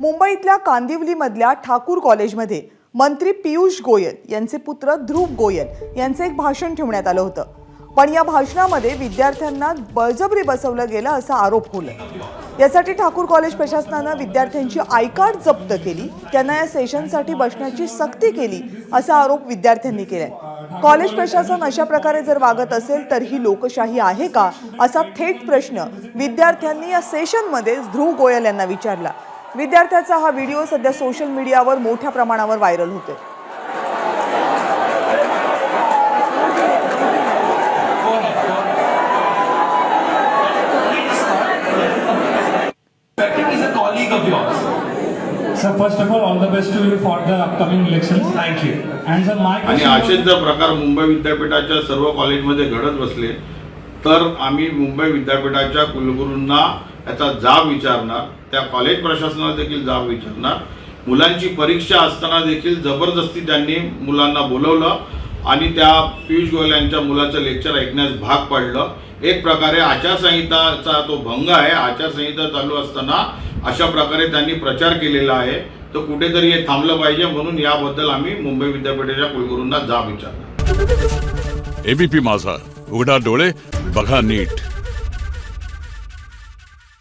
मुंबईतल्या कांदिवलीमधल्या ठाकूर कॉलेजमध्ये मंत्री पियुष गोयल यांचे पुत्र ध्रुव गोयल यांचं एक भाषण ठेवण्यात आलं होतं. पण या भाषणामध्ये विद्यार्थ्यांना बळजबरी बसवलं गेलं असा आरोप होलाय यासाठी ठाकूर कॉलेज प्रशासनानं विद्यार्थ्यांची आयकार्ड जप्त केली त्यांना या सेशनसाठी बसण्याची सक्ती केली असा आरोप विद्यार्थ्यांनी केलाय. कॉलेज प्रशासन अशा प्रकारे जर वागत असेल तर ही लोकशाही आहे का असा थेट प्रश्न विद्यार्थ्यांनी या सेशनमध्ये ध्रुव गोयल यांना विचारला. विद्यार्थ्याचा हा व्हिडिओ सध्या सोशल मीडियावर मोठ्या प्रमाणावर व्हायरल होतोय. आणि असेच जर प्रकार मुंबई विद्यापीठाच्या सर्व कॉलेजमध्ये घडत बसले. तर आम्ही मुंबई विद्यापीठाच्या कुलगुरूंना याचा जाब विचारणार त्या कॉलेज प्रशासनाला देखील जाब विचारणार. मुलांची परीक्षा असताना देखील जबरदस्ती त्यांनी मुलांना बोलवलं आणि त्या पियुष गोयल यांच्या मुलाचं लेक्चर ऐकण्यास भाग पडलं. एक प्रकारे आचारसंहिताचा तो भंग आहे. आचारसंहिता चालू असताना अशा प्रकारे त्यांनी प्रचार केलेला आहे. तर कुठेतरी हे थांबलं पाहिजे म्हणून याबद्दल आम्ही मुंबई विद्यापीठाच्या कुलगुरूंना जाब विचारणार. एबीपी माझा. उघडा डोळे बघा नीट.